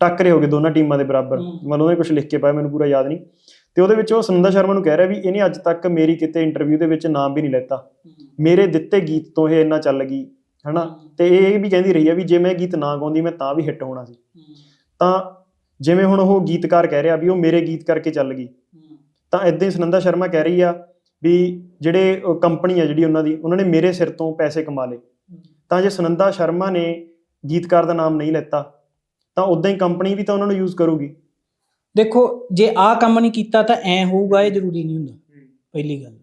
ਟੱਕਰੇ ਹੋ ਗਏ ਦੋਨਾਂ ਟੀਮਾਂ ਦੇ ਬਰਾਬਰ। ਮਤਲਬ ਉਹਨੇ ਕੁਝ ਲਿਖ ਕੇ ਪਾਇਆ ਮੈਨੂੰ ਪੂਰਾ ਯਾਦ ਨਹੀਂ। ਤੇ ਉਹਦੇ ਵਿੱਚ ਉਹ ਸੁਨੰਦਾ ਸ਼ਰਮਾ ਨੂੰ ਕਹਿ ਰਿਹਾ ਵੀ ਇਹਨੇ ਅੱਜ ਤੱਕ ਮੇਰੀ ਕਿਤੇ ਇੰਟਰਵਿਊ ਦੇ ਵਿੱਚ ਨਾਮ ਵੀ ਨਹੀਂ ਲੈਤਾ। ਮੇਰੇ ਦਿੱਤੇ ਗੀਤ ਤੋਂ ਇਹ ਇੰਨਾ ਚੱਲ ਗਈ ਹਨਾ? ਤੇ ਇਹ ਵੀ ਕਹਿੰਦੀ ਰਹੀ ਆ ਵੀ ਜੇ ਮੈਂ ਗੀਤ ਨਾ ਗਾਉਂਦੀ ਮੈਂ ਤਾਂ ਵੀ ਹਿੱਟ ਹੋਣਾ ਸੀ। ਤਾਂ ਜਿਵੇਂ ਹੁਣ ਉਹ ਗੀਤਕਾਰ ਕਹਿ ਰਿਹਾ ਵੀ ਉਹ ਮੇਰੇ ਗੀਤ ਕਰਕੇ ਚੱਲ ਗਈ। ਤਾਂ ਇਦਾਂ ਹੀ ਸੁਨੰਦਾ ਸ਼ਰਮਾ ਕਹਿ ਰਹੀ ਆ ਵੀ ਜਿਹੜੇ ਕੰਪਨੀ ਆ ਜਿਹੜੀ ਉਹਨਾਂ ਦੀ ਉਹਨਾਂ ਨੇ ਮੇਰੇ ਸਿਰ ਤੋਂ ਪੈਸੇ ਕਮਾ ਲਏ। ਤਾਂ ਜੇ ਸੁਨੰਦਾ ਸ਼ਰਮਾ ਨੇ ਗੀਤਕਾਰ ਦਾ ਨਾਮ ਨਹੀਂ ਲੈਤਾ ਤਾਂ ਉਦਾਂ ਹੀ ਕੰਪਨੀ ਵੀ ਤਾਂ ਉਹਨਾਂ ਨੂੰ ਯੂਜ਼ ਕਰੂਗੀ। ਦੇਖੋ ਜੇ ਆਹ ਕੰਮ ਨਹੀਂ ਕੀਤਾ ਤਾਂ ਐ ਹੋਊਗਾ ਇਹ ਜ਼ਰੂਰੀ ਨਹੀਂ ਹੁੰਦਾ। ਪਹਿਲੀ ਗੱਲ।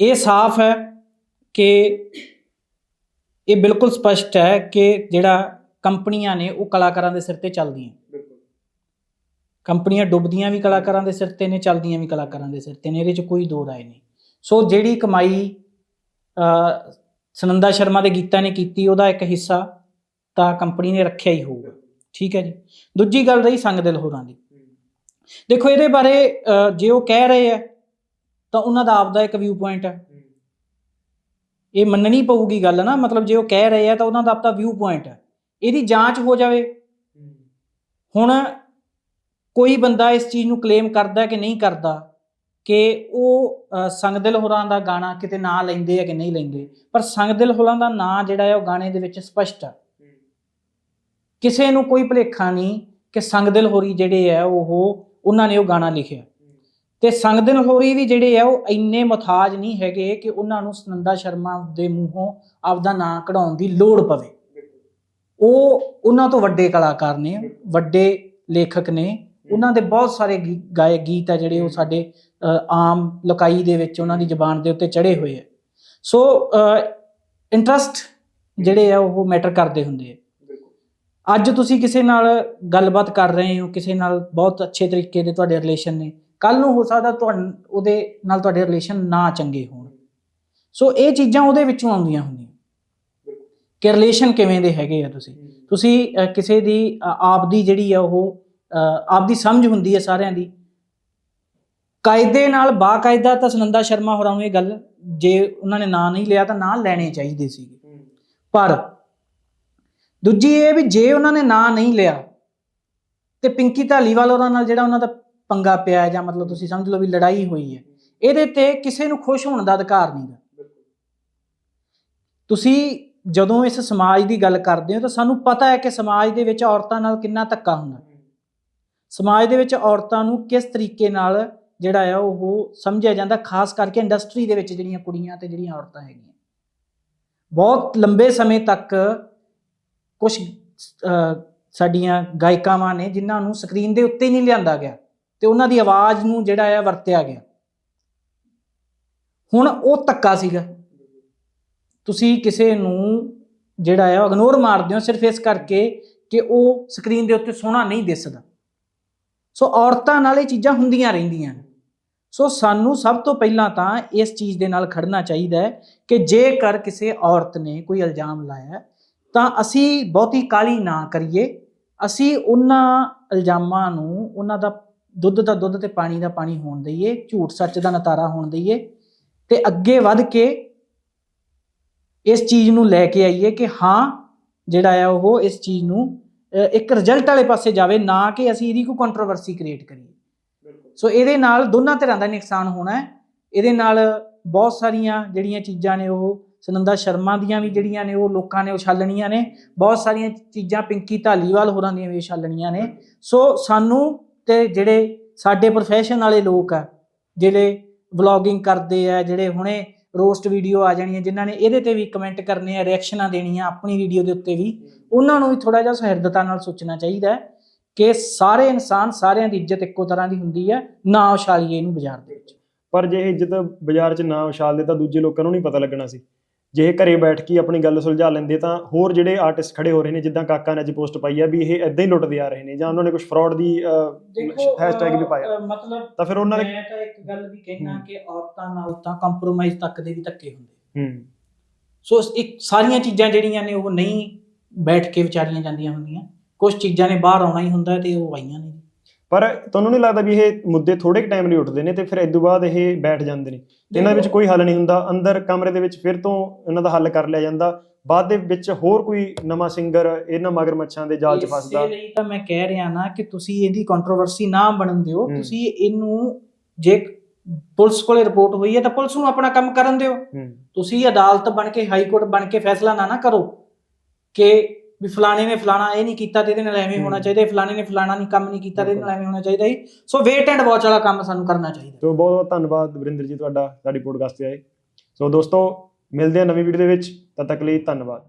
ਇਹ ਸਾਫ਼ ਹੈ ਕਿ ਇਹ ਬਿਲਕੁਲ ਸਪਸ਼ਟ ਹੈ ਕਿ ਜਿਹੜਾ ਕੰਪਨੀਆਂ ਨੇ ਉਹ ਕਲਾਕਾਰਾਂ ਦੇ ਸਿਰ ਤੇ ਚੱਲਦੀਆਂ। ਕੰਪਨੀਆਂ ਡੁੱਬਦੀਆਂ ਵੀ ਕਲਾਕਾਰਾਂ ਦੇ ਸਿਰ ਤੇ ਨੇ ਚੱਲਦੀਆਂ ਵੀ ਕਲਾਕਾਰਾਂ ਦੇ ਸਿਰ ਤੇ ਨੇ ਇਹਦੇ 'ਚ ਕੋਈ ਦੋ ਰਾਏ ਨਹੀਂ। ਸੋ ਜਿਹੜੀ ਕਮਾਈ ਅ ਸੁਨੰਦਾ ਸ਼ਰਮਾ ਦੇ ਗੀਤਾਂ ਨੇ ਕੀਤੀ ਉਹਦਾ ਇੱਕ ਹਿੱਸਾ ਤਾਂ ਕੰਪਨੀ ਨੇ ਰੱਖਿਆ ਹੀ ਹੋਊਗਾ। ਠੀਕ ਹੈ ਜੀ। ਦੂਜੀ ਗੱਲ ਰਹੀ ਸੰਗ ਦਿਲ ਹੋਰਾਂ ਦੀ। ਦੇਖੋ ਇਹਦੇ ਬਾਰੇ ਅ, ਜੇ ਉਹ ਕਹਿ ਰਹੇ ਆ ਤਾਂ ਉਹਨਾਂ ਦਾ ਆਪਦਾ ਇੱਕ ਵਿਊ ਪੁਆਇੰਟ ਹੈ। ਇਹ ਮੰਨਣੀ ਪਊਗੀ ਗੱਲ ਨਾ ਮਤਲਬ ਜੇ ਉਹ ਕਹਿ ਰਹੇ ਆ ਤਾਂ ਉਹਨਾਂ ਦਾ ਆਪਦਾ ਵਿਊ ਪੁਆਇੰਟ ਹੈ। ਇਹਦੀ ਜਾਂਚ ਹੋ ਜਾਵੇ। ਹੁਣ ਕੋਈ ਬੰਦਾ ਇਸ ਚੀਜ਼ ਨੂੰ ਕਲੇਮ ਕਰਦਾ ਕਿ ਨਹੀਂ ਕਰਦਾ, ਕਿ ਉਹ ਸੰਗਦਿਲ ਹੋਰਾਂ ਦਾ ਗਾਣਾ ਕਿਤੇ ਨਾਂ ਲੈਂਦੇ ਆ ਕਿ ਨਹੀਂ ਲੈਂਦੇ, ਪਰ ਸੰਗਦਿਲ ਹੋਰਾਂ ਦਾ ਨਾਂ ਜਿਹੜਾ ਹੈ ਉਹ ਗਾਣੇ ਦੇ ਵਿੱਚ ਸਪਸ਼ਟ ਆ। ਕਿਸੇ ਨੂੰ ਕੋਈ ਭੁਲੇਖਾ ਨਹੀਂ ਕਿ ਸੰਗਦਿਲ ਹੋਰੀ ਜਿਹੜੇ ਆ ਉਹ, ਉਹਨਾਂ ਨੇ ਉਹ ਗਾਣਾ ਲਿਖਿਆ। ਤੇ ਸੰਗਦਿਲ ਹੋਰੀ ਵੀ ਜਿਹੜੇ ਆ ਉਹ ਇੰਨੇ ਮਥਾਜ ਨਹੀਂ ਹੈਗੇ ਕਿ ਉਹਨਾਂ ਨੂੰ ਸੁਨੰਦਾ ਸ਼ਰਮਾ ਦੇ ਮੂੰਹੋਂ ਆਪਦਾ ਨਾਂ ਕਢਾਉਣ ਦੀ ਲੋੜ ਪਵੇ। ਉਹ ਉਹਨਾਂ ਤੋਂ ਵੱਡੇ ਕਲਾਕਾਰ ਨੇ, ਵੱਡੇ ਲੇਖਕ ਨੇ ਉਹਨਾਂ ਦੇ ਬਹੁਤ ਸਾਰੇ ਗਾਏ ਗੀਤ ਆ ਜਿਹੜੇ ਉਹ ਸਾਡੇ ਆਮ ਲੋਕਾਈ ਦੇ ਵਿੱਚ ਉਹਨਾਂ ਦੀ ਜ਼ੁਬਾਨ ਦੇ ਉੱਤੇ ਚੜੇ ਹੋਏ ਆ। ਸੋ ਇੰਟਰਸਟ ਜਿਹੜੇ ਆ ਉਹ ਮੈਟਰ ਕਰਦੇ ਹੁੰਦੇ ਆ। ਅੱਜ ਤੁਸੀਂ ਕਿਸੇ ਨਾਲ ਗੱਲਬਾਤ ਕਰ ਰਹੇ ਹੋ ਕਿਸੇ ਨਾਲ ਬਹੁਤ ਅੱਛੇ ਤਰੀਕੇ ਦੇ ਤੁਹਾਡੇ ਰਿਲੇਸ਼ਨ ਨੇ ਕੱਲ ਨੂੰ ਹੋ ਸਕਦਾ ਤੁਹਾਨੂੰ ਉਹਦੇ ਨਾਲ ਤੁਹਾਡੇ ਰਿਲੇਸ਼ਨ ਨਾ ਚੰਗੇ ਹੋਣ। ਸੋ ਇਹ ਚੀਜ਼ਾਂ ਉਹਦੇ ਵਿੱਚੋਂ ਆਉਂਦੀਆਂ ਹੁੰਦੀਆਂ। ਕਿ ਰਿਲੇਸ਼ਨ ਕਿਵੇਂ ਦੇ ਹੈਗੇ ਆ ਤੁਸੀਂ? ਤੁਸੀਂ ਕਿਸੇ ਦੀ ਅਹ, ਆਪ ਦੀ ਜਿਹੜੀ ਆ ਉਹ ਅਹ, ਆਪ ਦੀ ਸਮਝ ਹੁੰਦੀ ਹੈ ਸਾਰਿਆਂ ਦੀ। ਕਾਇਦੇ ਨਾਲ ਬਾਕਾਇਦਾ ਤਾਂ ਸੁਨੰਦਾ ਸ਼ਰਮਾ ਹੋਰਾਂ ਨੂੰ ਇਹ ਗੱਲ ਜੇ ਉਹਨਾਂ ਨੇ ਨਾਂ ਨਹੀਂ ਲਿਆ ਤਾਂ ਨਾਂ ਲੈਣੇ ਚਾਹੀਦੇ ਸੀਗੇ। ਪਰ ਦੂਜੀ ਇਹ ਵੀ ਜੇ ਉਹਨਾਂ ਨੇ ਨਾਂ ਨਹੀਂ ਲਿਆ ਤੇ ਪਿੰਕੀ ਧਾਲੀਵਾਲ ਉਹਨਾਂ ਨਾਲ ਜਿਹੜਾ ਉਹਨਾਂ ਦਾ ਪੰਗਾ ਪਿਆ ਜਾਂ ਮਤਲਬ ਤੁਸੀਂ ਸਮਝ ਲਓ ਵੀ ਲੜਾਈ ਹੋਈ ਹੈ ਇਹਦੇ ਤੇ ਕਿਸੇ ਨੂੰ ਖੁਸ਼ ਹੋਣ ਦਾ ਅਧਿਕਾਰ ਨਹੀਂ ਗਾ। ਤੁਸੀਂ ਜਦੋਂ ਇਸ ਸਮਾਜ ਦੀ ਗੱਲ ਕਰਦੇ ਹੋ ਤਾਂ ਸਾਨੂੰ ਪਤਾ ਹੈ ਕਿ ਸਮਾਜ ਦੇ ਵਿੱਚ ਔਰਤਾਂ ਨਾਲ ਕਿੰਨਾ ਧੱਕਾ ਹੁੰਦਾ। ਸਮਾਜ ਦੇ ਵਿੱਚ ਔਰਤਾਂ ਨੂੰ ਕਿਸ ਤਰੀਕੇ ਨਾਲ ਜਿਹੜਾ ਆ ਉਹ ਸਮਝਿਆ ਜਾਂਦਾ, ਖਾਸ ਕਰਕੇ ਇੰਡਸਟਰੀ ਦੇ ਵਿੱਚ ਜਿਹੜੀਆਂ ਕੁੜੀਆਂ ਤੇ ਜਿਹੜੀਆਂ ਔਰਤਾਂ ਹੈਗੀਆਂ। ਬਹੁਤ ਲੰਬੇ ਸਮੇਂ ਤੱਕ ਕੁਝ ਸਾਡੀਆਂ ਗਾਇਕਾਵਾਂ ਨੇ ਜਿਨ੍ਹਾਂ ਨੂੰ ਸਕਰੀਨ ਦੇ ਉੱਤੇ ਨਹੀਂ ਲਿਆਂਦਾ ਗਿਆ ਤੇ ਉਹਨਾਂ ਦੀ ਆਵਾਜ਼ ਨੂੰ ਜਿਹੜਾ ਆ ਵਰਤਿਆ ਗਿਆ। ਹੁਣ ਉਹ ਧੱਕਾ ਸੀਗਾ। ਤੁਸੀਂ ਕਿਸੇ ਨੂੰ ਜਿਹੜਾ ਆ ਇਗਨੋਰ ਮਾਰਦੇ ਹੋ ਸਿਰਫ ਇਸ ਕਰਕੇ ਕਿ ਉਹ ਸਕਰੀਨ ਦੇ ਉੱਤੇ ਸੋਹਣਾ ਨਹੀਂ ਦਿਸਦਾ। ਸੋ ਔਰਤਾਂ ਨਾਲ ਇਹ ਚੀਜ਼ਾਂ ਹੁੰਦੀਆਂ ਰਹਿੰਦੀਆਂ ਸੋ ਸਾਨੂੰ ਸਭ ਤੋਂ ਪਹਿਲਾਂ ਤਾਂ ਇਸ ਚੀਜ਼ ਦੇ ਨਾਲ ਖੜਨਾ ਚਾਹੀਦਾ ਹੈ ਕਿ ਜੇਕਰ ਕਿਸੇ ਔਰਤ ਨੇ ਕੋਈ ਇਲਜ਼ਾਮ ਲਾਇਆ, ਤਾਂ ਅਸੀਂ ਬਹੁਤੀ ਕਾਲੀ ਨਾ ਕਰੀਏ। ਅਸੀਂ ਉਹਨਾਂ ਇਲਜ਼ਾਮਾਂ ਨੂੰ, ਉਹਨਾਂ ਦਾ ਦੁੱਧ ਦਾ ਦੁੱਧ ਤੇ ਪਾਣੀ ਦਾ ਪਾਣੀ ਹੋਣ ਦਈਏ, ਝੂਠ ਸੱਚ ਦਾ ਨਤਾਰਾ ਹੋਣ ਦਈਏ ਤੇ ਅੱਗੇ ਵੱਧ ਕੇ ਇਸ ਚੀਜ਼ ਨੂੰ ਲੈ ਕੇ ਆਈਏ ਕਿ ਹਾਂ, ਜਿਹੜਾ ਆ ਉਹ ਇਸ ਚੀਜ਼ ਨੂੰ ਇੱਕ ਰਿਜ਼ਲਟ ਵਾਲੇ ਪਾਸੇ ਜਾਵੇ ਨਾ ਕਿ ਅਸੀਂ ਇਹਦੀ ਕੋਈ ਕੰਟਰੋਵਰਸੀ ਕ੍ਰੀਏਟ ਕਰੀਏ। ਸੋ ਇਹਦੇ ਨਾਲ ਦੋਨਾਂ ਤਰ੍ਹਾਂ ਦਾ ਨੁਕਸਾਨ ਹੋਣਾ ਹੈ। ਇਹਦੇ ਨਾਲ ਬਹੁਤ ਸਾਰੀਆਂ ਜਿਹੜੀਆਂ ਚੀਜ਼ਾਂ ਨੇ ਉਹ ਸੁਨੰਦਾ ਸ਼ਰਮਾ ਦੀਆਂ ਵੀ ਜਿਹੜੀਆਂ ਨੇ ਉਹ ਲੋਕਾਂ ਨੇ ਉਛਾਲਣੀਆਂ ਨੇ। ਬਹੁਤ ਸਾਰੀਆਂ ਚੀਜ਼ਾਂ ਪਿੰਕੀ ਢਾਲੀਵਾਲ ਹੋਰਾਂ ਦੀਆਂ ਵੀ ਉਛਾਲਣੀਆਂ ਨੇ। ਸੋ ਸਾਨੂੰ ਤੇ ਜਿਹੜੇ ਸਾਡੇ ਪ੍ਰੋਫੈਸ਼ਨ ਵਾਲੇ ਲੋਕ ਆ ਜਿਹੜੇ ਵਲੌਗਿੰਗ ਕਰਦੇ ਆ ਜਿਹੜੇ ਹੁਣੇ ਰੋਸਟ ਵੀਡੀਓ ਆ ਜਾਣੀਆਂ ਜਿਨ੍ਹਾਂ ਨੇ ਇਹਦੇ ਤੇ ਵੀ ਕਮੈਂਟ ਕਰਨੇ ਆ ਰਿਐਕਸ਼ਨਾਂ ਦੇਣੀਆਂ ਆਪਣੀ ਵੀਡੀਓ ਦੇ ਉੱਤੇ ਵੀ। ਉਹਨਾਂ ਨੂੰ ਵੀ ਥੋੜਾ ਜਿਹਾ ਸਹਿਰਦਤਾ ਨਾਲ ਸੋਚਣਾ ਚਾਹੀਦਾ ਹੈ ਕਿ ਸਾਰੇ ਇਨਸਾਨ ਸਾਰਿਆਂ ਦੀ ਇੱਜ਼ਤ ਇੱਕੋ ਤਰ੍ਹਾਂ ਦੀ ਹੁੰਦੀ ਹੈ, ਨਾ ਉਛਾਲੀਏ ਇਹਨੂੰ ਬਾਜ਼ਾਰ ਦੇ ਵਿੱਚ। ਪਰ ਜੇ ਇੱਜ਼ਤ ਬਾਜ਼ਾਰ 'ਚ ਨਾ ਉਛਾਲਦੇ ਤਾਂ ਦੂਜੇ ਲੋਕਾਂ ਨੂੰ ਨਹੀਂ ਪਤਾ ਲੱਗਣਾ ਸੀ। ਜੇ ਘਰੇ ਬੈਠ ਕੇ ਆਪਣੀ ਗੱਲ ਸੁਲਝਾ ਲੈਂਦੇ ਤਾਂ ਹੋਰ ਜਿਹੜੇ ਆਰਟਿਸਟ ਖੜੇ ਹੋ ਰਹੇ ਨੇ ਜਿੱਦਾਂ ਕਾਕਾ ਨੇ ਅੱਜ ਪੋਸਟ ਪਾਈ ਆ ਵੀ ਇਹ ਇਦਾਂ ਹੀ ਲੁੱਟਦੇ ਆ ਰਹੇ ਨੇ ਜਾਂ ਉਹਨਾਂ ਨੇ ਕੁਝ ਫਰਾਡ ਦੀ ਹੈਸ਼ਟੈਗ ਵੀ ਪਾਇਆ। ਮਤਲਬ ਤਾਂ ਫਿਰ ਉਹਨਾਂ ਨੇ ਮੈਂ ਤਾਂ ਇੱਕ ਗੱਲ ਵੀ ਕਹਿਣਾ। ਕਿ ਔਰਤਾਂ ਨਾਲ ਤਾਂ ਕੰਪਰੋਮਾਈਜ਼ ਤੱਕ ਦੇ ਵੀ ਧੱਕੇ ਹੁੰਦੇ। ਹੂੰ। ਸੋ ਇੱਕ ਸਾਰੀਆਂ ਚੀਜ਼ਾਂ ਜਿਹੜੀਆਂ ਨੇ ਉਹ ਨਹੀਂ ਬੈਠ ਕੇ ਵਿਚਾਰੀਆਂ ਜਾਂਦੀਆਂ ਹੁੰਦੀਆਂ। ਕੁਝ ਚੀਜ਼ਾਂ ਨੇ ਬਾਹਰ ਆਉਣਾ ਹੀ ਹੁੰਦਾ ਤੇ ਉਹ ਆਈਆਂ ਨੇ। ਪਰ ਤੁਹਾਨੂੰ ਨਹੀਂ ਲੱਗਦਾ ਵੀ ਇਹ ਮੁੱਦੇ ਥੋੜੇ ਟਾਈਮ ਲਈ ਉੱਠਦੇ ਨੇ ਤੇ ਫਿਰ ਇਸ ਤੋਂ ਬਾਅਦ ਇਹ ਬੈਠ ਜਾਂਦੇ ਨੇ? ਇਹਨਾਂ ਵਿੱਚ ਕੋਈ ਹੱਲ ਨਹੀਂ ਹੁੰਦਾ। ਅੰਦਰ ਕਮਰੇ ਦੇ ਵਿੱਚ ਫਿਰ ਤੋਂ ਇਹਨਾਂ ਦਾ ਹੱਲ ਕਰ ਲਿਆ ਜਾਂਦਾ। ਬਾਅਦ ਦੇ ਵਿੱਚ ਹੋਰ ਕੋਈ ਨਵਾਂ ਸਿੰਗਰ ਇਹਨਾਂ ਮਗਰਮੱਛਾਂ ਦੇ ਜਾਲ 'ਚ ਫਸਦਾ। ਇਸੇ ਲਈ ਤਾਂ ਮੈਂ ਕਹਿ ਰਿਹਾ ਨਾ ਕਿ ਤੁਸੀਂ ਇਹਦੀ ਕੰਟਰੋਵਰਸੀ ਨਾ ਬਣਨ ਦਿਓ। ਤੁਸੀਂ ਇਹਨੂੰ ਜੇ ਪੁਲਿਸ ਕੋਲੇ ਰਿਪੋਰਟ ਹੋਈ ਹੈ ਤਾਂ ਪੁਲਿਸ ਨੂੰ ਆਪਣਾ ਕੰਮ ਕਰਨ ਦਿਓ। ਤੁਸੀਂ ਅਦਾਲਤ ਬਣ ਕੇ ਹਾਈ ਕੋਰਟ ਬਣ ਕੇ ਫੈਸਲਾ ਨਾ ਨਾ ਕਰੋ ਕਿ ਵੀ ਫਲਾਣੇ ਨੇ ਫਲਾਣਾ ਇਹ ਨਹੀਂ ਕੀਤਾ ਤੇ ਇਹਦੇ ਨਾਲ ਐਵੇਂ ਹੋਣਾ। ਚਾਹੀਦਾ ਫਲਾਣੇ ਨੇ ਫਲਾਣਾ ਨਹੀਂ ਕੰਮ ਨਹੀਂ ਕੀਤਾ ਤੇ ਇਹਦੇ ਨਾਲ ਐਵੇਂ ਹੋਣਾ ਚਾਹੀਦਾ ਸੀ ਸੋ ਵੇਟ ਐਂਡ ਵਾਚ ਵਾਲਾ ਕੰਮ ਸਾਨੂੰ ਕਰਨਾ ਚਾਹੀਦਾ। ਸੋ ਬਹੁਤ ਬਹੁਤ ਧੰਨਵਾਦ ਵਰਿੰਦਰ ਜੀ ਤੁਹਾਡਾ ਸਾਡੀ ਪੋਡਕਾਸਟ ਤੇ ਆਏ। ਸੋ ਦੋਸਤੋ ਮਿਲਦੇ ਹਾਂ ਨਵੀਂ ਵੀਡੀਓ ਦੇ ਵਿੱਚ। ਤਦ ਤੱਕ ਲਈ ਧੰਨਵਾਦ।